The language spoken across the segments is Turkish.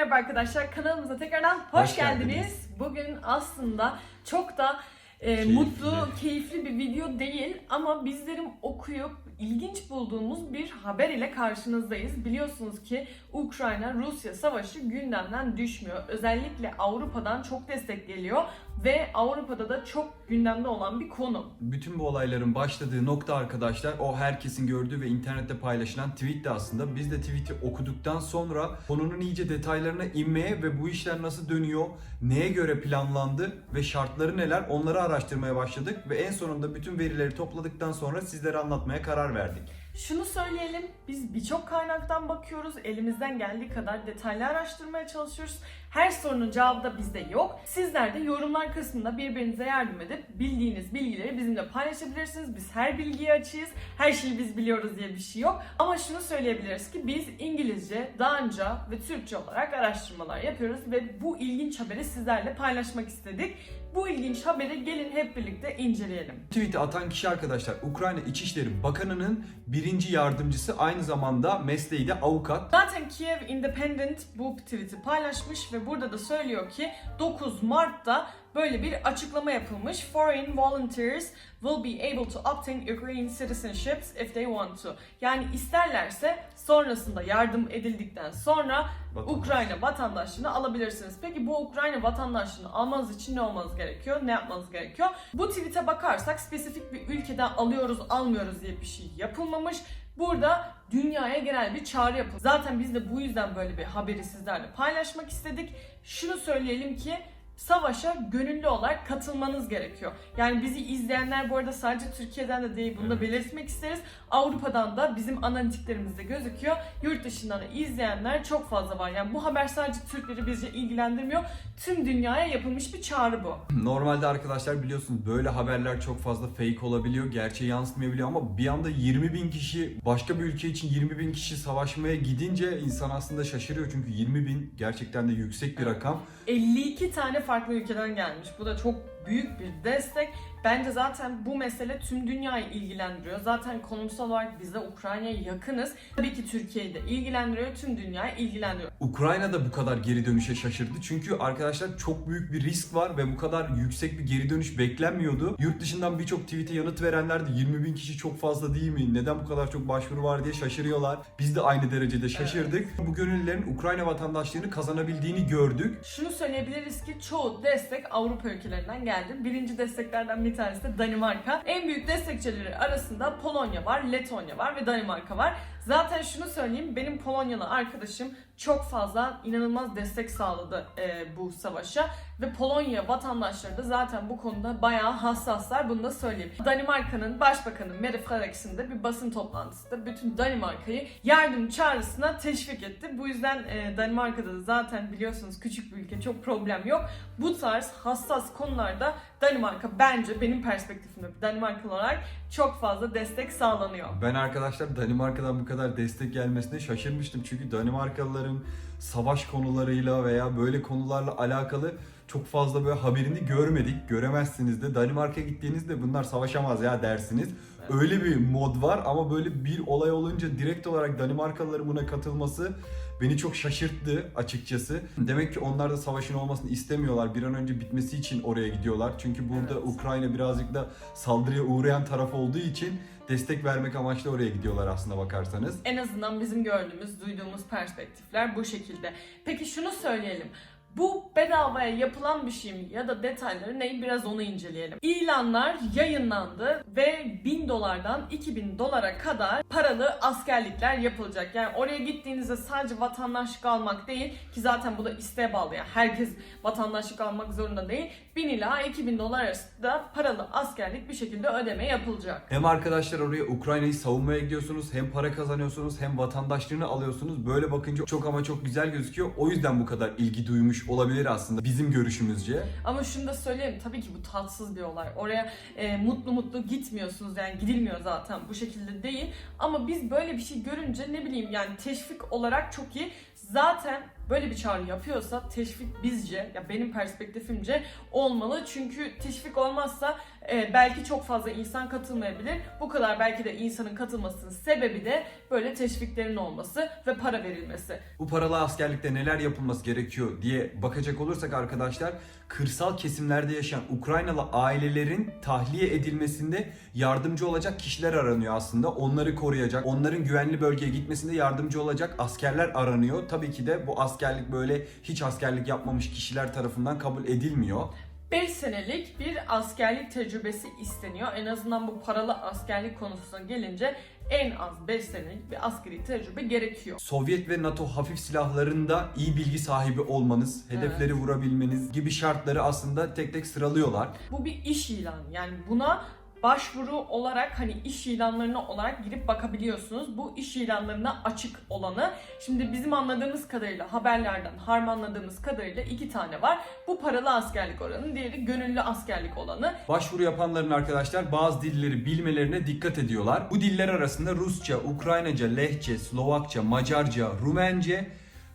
merhaba arkadaşlar. Kanalımıza tekrardan hoş, Hoş geldiniz. geldiniz. Bugün aslında çok da e, Keyifli. mutlu, keyifli bir video değil ama bizlerin okuyup ilginç bulduğumuz bir haber ile karşınızdayız. Biliyorsunuz ki Ukrayna-Rusya savaşı gündemden düşmüyor. Özellikle Avrupa'dan çok destek geliyor ve Avrupa'da da çok gündemde olan bir konu. Bütün bu olayların başladığı nokta arkadaşlar o herkesin gördüğü ve internette paylaşılan tweet de aslında. Biz de tweet'i okuduktan sonra konunun iyice detaylarına inmeye ve bu işler nasıl dönüyor, neye göre planlandı ve şartları neler onları araştırmaya başladık. Ve en sonunda bütün verileri topladıktan sonra sizlere anlatmaya karar verdik. Şunu söyleyelim, biz birçok kaynaktan bakıyoruz, elimizden geldiği kadar detaylı araştırmaya çalışıyoruz. Her sorunun cevabı da bizde yok. Sizler de yorumlar kısmında birbirinize yardım edip bildiğiniz bilgileri bizimle paylaşabilirsiniz. Biz her bilgiyi açığız, her şeyi biz biliyoruz diye bir şey yok. Ama şunu söyleyebiliriz ki biz İngilizce, Danca ve Türkçe olarak araştırmalar yapıyoruz ve bu ilginç haberi sizlerle paylaşmak istedik. Bu ilginç haberi gelin hep birlikte inceleyelim. Tweet'i atan kişi arkadaşlar Ukrayna İçişleri Bakanı'nın birinci yardımcısı aynı zamanda mesleği de avukat. Zaten Kiev Independent bu tweet'i paylaşmış ve burada da söylüyor ki 9 Mart'ta böyle bir açıklama yapılmış. Foreign volunteers will be able to obtain Ukrainian citizenships if they want to. Yani isterlerse sonrasında yardım edildikten sonra Vatandaş. Ukrayna vatandaşlığını alabilirsiniz. Peki bu Ukrayna vatandaşlığını almanız için ne olmanız gerekiyor? Ne yapmanız gerekiyor? Bu tweet'e bakarsak spesifik bir ülkeden alıyoruz almıyoruz diye bir şey yapılmamış. Burada dünyaya genel bir çağrı yapıldı. Zaten biz de bu yüzden böyle bir haberi sizlerle paylaşmak istedik. Şunu söyleyelim ki savaşa gönüllü olarak katılmanız gerekiyor. Yani bizi izleyenler bu arada sadece Türkiye'den de değil bunu da belirtmek isteriz. Avrupa'dan da bizim analitiklerimizde gözüküyor. Yurt dışından da izleyenler çok fazla var. Yani bu haber sadece Türkleri bizce ilgilendirmiyor. Tüm dünyaya yapılmış bir çağrı bu. Normalde arkadaşlar biliyorsunuz böyle haberler çok fazla fake olabiliyor, gerçeği yansıtmayabiliyor ama bir anda 20 bin kişi başka bir ülke için 20 bin kişi savaşmaya gidince insan aslında şaşırıyor çünkü 20 bin gerçekten de yüksek bir rakam. 52 tane farklı ülkeden gelmiş. Bu da çok büyük bir destek. Bence zaten bu mesele tüm dünyayı ilgilendiriyor. Zaten konumsal olarak biz de Ukrayna'ya yakınız. Tabii ki Türkiye'yi de ilgilendiriyor, tüm dünyayı ilgilendiriyor. Ukrayna da bu kadar geri dönüşe şaşırdı çünkü arkadaşlar çok büyük bir risk var ve bu kadar yüksek bir geri dönüş beklenmiyordu. Yurt dışından birçok tweet'e yanıt verenler de 20 bin kişi çok fazla değil mi? Neden bu kadar çok başvuru var diye şaşırıyorlar. Biz de aynı derecede şaşırdık. Bu gönüllülerin Ukrayna vatandaşlığını kazanabildiğini gördük. Şunu söyleyebiliriz ki çoğu destek Avrupa ülkelerinden geldi. Birinci desteklerden bir tanesi de Danimarka. En büyük destekçileri arasında Polonya var, Letonya var ve Danimarka var. Zaten şunu söyleyeyim, benim Polonyalı arkadaşım çok fazla inanılmaz destek sağladı e, bu savaşa ve Polonya vatandaşları da zaten bu konuda bayağı hassaslar bunu da söyleyeyim. Danimarka'nın başbakanı Mette Frederiksen de bir basın toplantısında bütün Danimarka'yı yardım çağrısına teşvik etti. Bu yüzden e, Danimarka'da da zaten biliyorsunuz küçük bir ülke çok problem yok. Bu tarz hassas konularda Danimarka bence benim perspektifimde bir Danimarkalı olarak çok fazla destek sağlanıyor. Ben arkadaşlar Danimarka'dan bu kadar destek gelmesine şaşırmıştım. Çünkü Danimarkalıların savaş konularıyla veya böyle konularla alakalı çok fazla böyle haberini görmedik. Göremezsiniz de. Danimarka'ya gittiğinizde bunlar savaşamaz ya dersiniz. Öyle bir mod var ama böyle bir olay olunca direkt olarak Danimarkalıların buna katılması beni çok şaşırttı açıkçası. Demek ki onlar da savaşın olmasını istemiyorlar. Bir an önce bitmesi için oraya gidiyorlar. Çünkü burada Evet. Ukrayna birazcık da saldırıya uğrayan taraf olduğu için destek vermek amaçlı oraya gidiyorlar aslında bakarsanız. En azından bizim gördüğümüz, duyduğumuz perspektifler bu şekilde. Peki şunu söyleyelim. Bu bedavaya yapılan bir şey mi ya da detayları ne biraz onu inceleyelim. İlanlar yayınlandı ve 1000 dolardan 2000 dolara kadar paralı askerlikler yapılacak. Yani oraya gittiğinizde sadece vatandaşlık almak değil ki zaten bu da isteğe bağlı. Yani herkes vatandaşlık almak zorunda değil. 1000 ila 2000 dolar arasında paralı askerlik bir şekilde ödeme yapılacak. Hem arkadaşlar oraya Ukrayna'yı savunmaya gidiyorsunuz, hem para kazanıyorsunuz, hem vatandaşlığını alıyorsunuz. Böyle bakınca çok ama çok güzel gözüküyor. O yüzden bu kadar ilgi duymuş olabilir aslında bizim görüşümüzce. Ama şunu da söyleyeyim tabii ki bu tatsız bir olay. Oraya e, mutlu mutlu gitmiyorsunuz yani gidilmiyor zaten bu şekilde değil. Ama biz böyle bir şey görünce ne bileyim yani teşvik olarak çok iyi. Zaten böyle bir çağrı yapıyorsa teşvik bizce ya benim perspektifimce olmalı. Çünkü teşvik olmazsa e, belki çok fazla insan katılmayabilir. Bu kadar belki de insanın katılmasının sebebi de böyle teşviklerin olması ve para verilmesi. Bu paralı askerlikte neler yapılması gerekiyor diye bakacak olursak arkadaşlar kırsal kesimlerde yaşayan Ukraynalı ailelerin tahliye edilmesinde yardımcı olacak kişiler aranıyor aslında. Onları koruyacak, onların güvenli bölgeye gitmesinde yardımcı olacak askerler aranıyor. Tabii ki de bu askerlik böyle hiç askerlik yapmamış kişiler tarafından kabul edilmiyor. 5 senelik bir askerlik tecrübesi isteniyor. En azından bu paralı askerlik konusuna gelince en az 5 senelik bir askeri tecrübe gerekiyor. Sovyet ve NATO hafif silahlarında iyi bilgi sahibi olmanız, hedefleri vurabilmeniz gibi şartları aslında tek tek sıralıyorlar. Bu bir iş ilanı. Yani buna başvuru olarak hani iş ilanlarına olarak girip bakabiliyorsunuz. Bu iş ilanlarına açık olanı. Şimdi bizim anladığımız kadarıyla haberlerden harmanladığımız kadarıyla iki tane var. Bu paralı askerlik oranı, diğeri gönüllü askerlik olanı. Başvuru yapanların arkadaşlar bazı dilleri bilmelerine dikkat ediyorlar. Bu diller arasında Rusça, Ukraynaca, Lehçe, Slovakça, Macarca, Rumence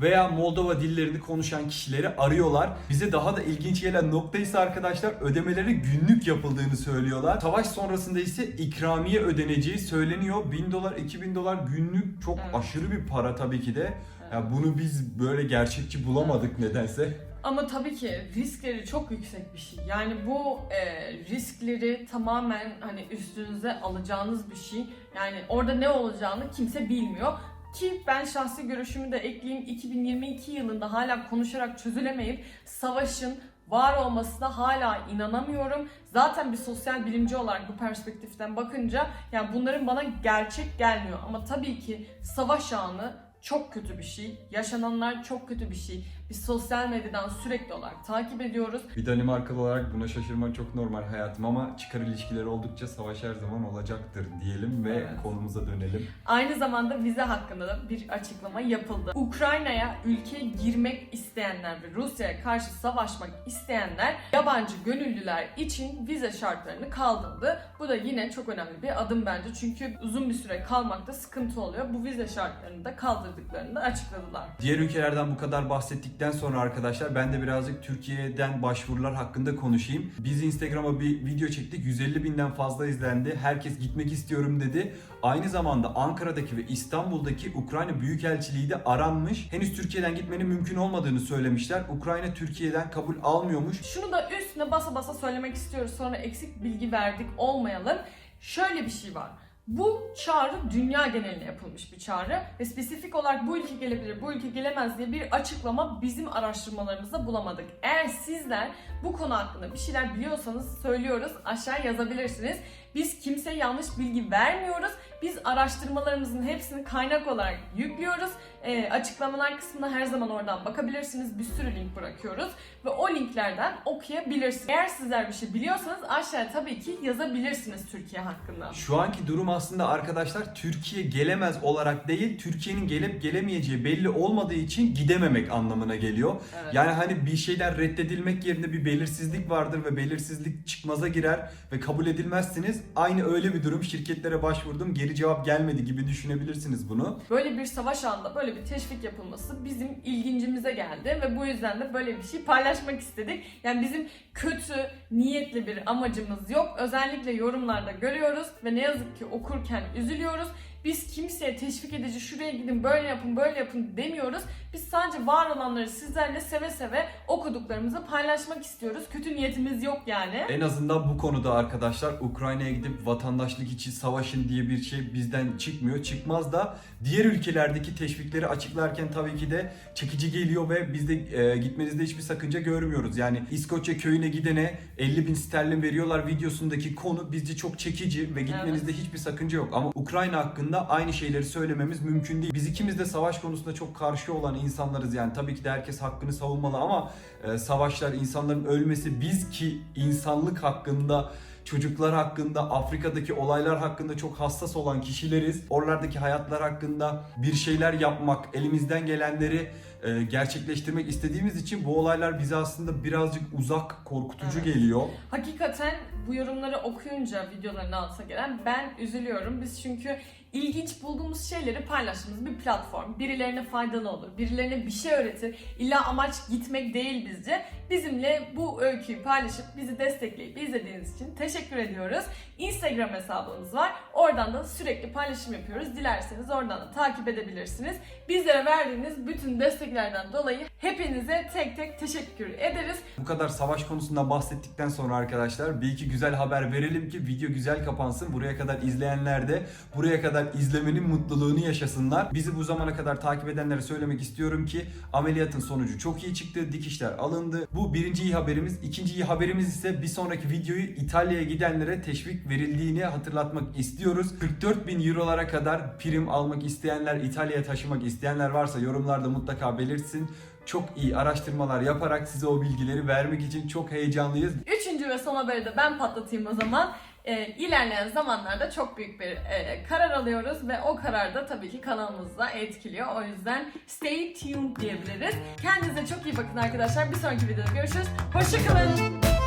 veya Moldova dillerini konuşan kişileri arıyorlar. Bize daha da ilginç gelen nokta ise arkadaşlar ödemeleri günlük yapıldığını söylüyorlar. Savaş sonrasında ise ikramiye ödeneceği söyleniyor. 1000 dolar, 2000 dolar günlük çok Evet. aşırı bir para tabii ki de. Ya bunu biz böyle gerçekçi bulamadık nedense. Ama tabii ki riskleri çok yüksek bir şey. Yani bu e, riskleri tamamen hani üstünüze alacağınız bir şey. Yani orada ne olacağını kimse bilmiyor. Ki ben şahsi görüşümü de ekleyeyim 2022 yılında hala konuşarak çözülemeyip savaşın var olmasına hala inanamıyorum. Zaten bir sosyal bilimci olarak bu perspektiften bakınca yani bunların bana gerçek gelmiyor. Ama tabii ki savaş anı çok kötü bir şey. Yaşananlar çok kötü bir şey. Biz sosyal medyadan sürekli olarak takip ediyoruz. Bir Danimarkalı olarak buna şaşırmak çok normal hayatım ama çıkar ilişkileri oldukça savaş her zaman olacaktır diyelim ve Evet. konumuza dönelim. Aynı zamanda vize hakkında da bir açıklama yapıldı. Ukrayna'ya ülkeye girmek isteyenler ve Rusya'ya karşı savaşmak isteyenler yabancı gönüllüler için vize şartlarını kaldırdı. Bu da yine çok önemli bir adım bence. Çünkü uzun bir süre kalmakta sıkıntı oluyor. Bu vize şartlarını da kaldırdıklarını da açıkladılar. Diğer ülkelerden bu kadar bahsettikten sonra arkadaşlar ben de birazcık Türkiye'den başvurular hakkında konuşayım. Biz Instagram'a bir video çektik. 150 binden fazla izlendi. Herkes gitmek istiyorum dedi. Aynı zamanda Ankara'daki ve İstanbul'daki Ukrayna Büyükelçiliği de aranmış. Henüz Türkiye'den gitmenin mümkün olmadığını söylemişler. Ukrayna Türkiye'den kabul almıyormuş. Şunu da üstüne basa basa söylemek istiyoruz. Sonra eksik bilgi verdik olmayalım. Şöyle bir şey var. Bu çağrı dünya geneline yapılmış bir çağrı ve spesifik olarak bu ülke gelebilir, bu ülke gelemez diye bir açıklama bizim araştırmalarımızda bulamadık. Eğer sizler bu konu hakkında bir şeyler biliyorsanız söylüyoruz, aşağı yazabilirsiniz. Biz kimseye yanlış bilgi vermiyoruz. Biz araştırmalarımızın hepsini kaynak olarak yüklüyoruz. Ee, açıklamalar kısmına her zaman oradan bakabilirsiniz. Bir sürü link bırakıyoruz ve o linklerden okuyabilirsiniz. Eğer sizler bir şey biliyorsanız aşağıya tabii ki yazabilirsiniz Türkiye hakkında. Şu anki durum aslında arkadaşlar Türkiye gelemez olarak değil, Türkiye'nin gelip gelemeyeceği belli olmadığı için gidememek anlamına geliyor. Evet. Yani hani bir şeyler reddedilmek yerine bir belirsizlik vardır ve belirsizlik çıkmaza girer ve kabul edilmezsiniz. Aynı öyle bir durum. Şirketlere başvurdum, geri cevap gelmedi gibi düşünebilirsiniz bunu. Böyle bir savaş anında böyle bir teşvik yapılması bizim ilgincimize geldi ve bu yüzden de böyle bir şey paylaşmak istedik. Yani bizim kötü niyetli bir amacımız yok. Özellikle yorumlarda görüyoruz ve ne yazık ki okurken üzülüyoruz. Biz kimseye teşvik edici şuraya gidin böyle yapın böyle yapın demiyoruz. Biz sadece var olanları sizlerle seve seve okuduklarımızı paylaşmak istiyoruz. Kötü niyetimiz yok yani. En azından bu konuda arkadaşlar Ukrayna'ya gidip vatandaşlık için savaşın diye bir şey bizden çıkmıyor. Çıkmaz da diğer ülkelerdeki teşvikleri açıklarken tabii ki de çekici geliyor ve biz de e, gitmenizde hiçbir sakınca görmüyoruz. Yani İskoçya köyüne gidene 50 bin sterlin veriyorlar videosundaki konu bizce çok çekici ve gitmenizde hiçbir sakınca yok. Ama Ukrayna hakkında aynı şeyleri söylememiz mümkün değil. Biz ikimiz de savaş konusunda çok karşı olan insanlarız yani. Tabii ki de herkes hakkını savunmalı ama e, savaşlar, insanların ölmesi biz ki insanlık hakkında çocuklar hakkında, Afrika'daki olaylar hakkında çok hassas olan kişileriz. Oralardaki hayatlar hakkında bir şeyler yapmak, elimizden gelenleri e, gerçekleştirmek istediğimiz için bu olaylar bize aslında birazcık uzak, korkutucu Evet. geliyor. Hakikaten bu yorumları okuyunca videoların altına gelen ben üzülüyorum. Biz çünkü ilginç bulduğumuz şeyleri paylaştığımız bir platform. Birilerine faydalı olur, birilerine bir şey öğretir. İlla amaç gitmek değil bizce. Bizimle bu öyküyü paylaşıp bizi destekleyip izlediğiniz için teşekkür ediyoruz. Instagram hesabımız var. Oradan da sürekli paylaşım yapıyoruz. Dilerseniz oradan da takip edebilirsiniz. Bizlere verdiğiniz bütün desteklerden dolayı hepinize tek tek teşekkür ederiz. Bu kadar savaş konusundan bahsettikten sonra arkadaşlar bir iki güzel haber verelim ki video güzel kapansın. Buraya kadar izleyenler de buraya kadar izlemenin mutluluğunu yaşasınlar. Bizi bu zamana kadar takip edenlere söylemek istiyorum ki ameliyatın sonucu çok iyi çıktı. Dikişler alındı. Bu birinci iyi haberimiz. İkinci iyi haberimiz ise bir sonraki videoyu İtalya'ya gidenlere teşvik verildiğini hatırlatmak istiyoruz. 44 bin eurolara kadar prim almak isteyenler, İtalya'ya taşımak isteyenler varsa yorumlarda mutlaka belirtsin. Çok iyi araştırmalar yaparak size o bilgileri vermek için çok heyecanlıyız. Üçüncü ve son haberi de ben patlatayım o zaman. Ee, ilerleyen zamanlarda çok büyük bir e, karar alıyoruz ve o karar da tabii ki kanalımızı etkiliyor. O yüzden stay tuned diyebiliriz. Kendinize çok iyi bakın arkadaşlar. Bir sonraki videoda görüşürüz. Hoşçakalın.